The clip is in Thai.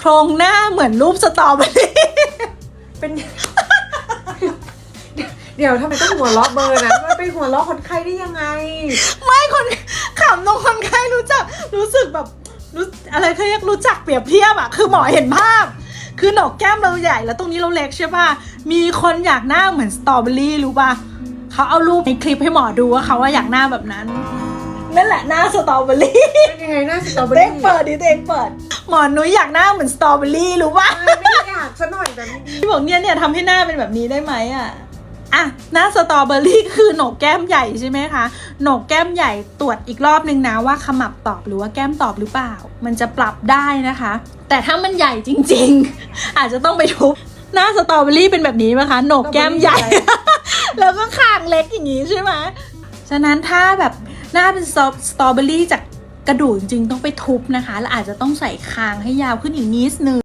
โครงหน้าเหมือนรูปสตรอเบอรี่เป็น เดี๋ยวทำไมต้องหัวเราะเบอร์นั้นมันไปหัวเราะคนไข้ได้ยังไง ไม่คนขำตรงคนไข้รู้จัก รู้สึกแบบรู้อะไรเขาเรียกรู้จักเปรียบเทียบอะคือหมอเห็นภาพ คือหนกแก้มเราใหญ่แล้วตรงนี้เราเล็กใช่ป่ะมีคนอยากหน้าเหมือนสตรอเบอรี่รู้ป่ะเขาเอารูปในคลิปให้หมอดูว่าเขาว่าอยากหน้าแบบนั้น นั่นแหละหน้าสตรอเบอรี่เป็นยังไงหน้าสตรอเบอเด็รี่กเปิดดิเด็กเปิด หมอนุ้ยอยากหน้าเหมือนสตรอเบอรี่รู้ป่ะไม่ไม่อยากซะหน่อยแบบนี้พี่บอกเนี่ยเนี่ยทำให้หน้าเป็นแบบนี้ได้ไหมอะอะหน้าสตรอเบอรี่คือโหนกแก้มใหญ่ใช่ไหมคะโหนกแก้มใหญ่ตรวจอีกรอบนึงนะว่าขมับตอบหรือว่าแก้มตอบหรือเปล่า มันจะปรับได้นะคะ แต่ถ้ามันใหญ่จริง ๆ อาจจะต้องไปทุบหน้าสตรอเบอรี่เป็นแบบนี้ไหมคะโหนกแก้มใหญ่ แล้วก็คางเล็กอย่างนี้ใช่ไหม ฉะนั้นถ้าแบบ หน้าเป็นสตรอเบอรี่จากกระดูกจริงๆต้องไปทุบนะคะ และอาจจะต้องใส่คางให้ยาวขึ้นอีกนิดนึง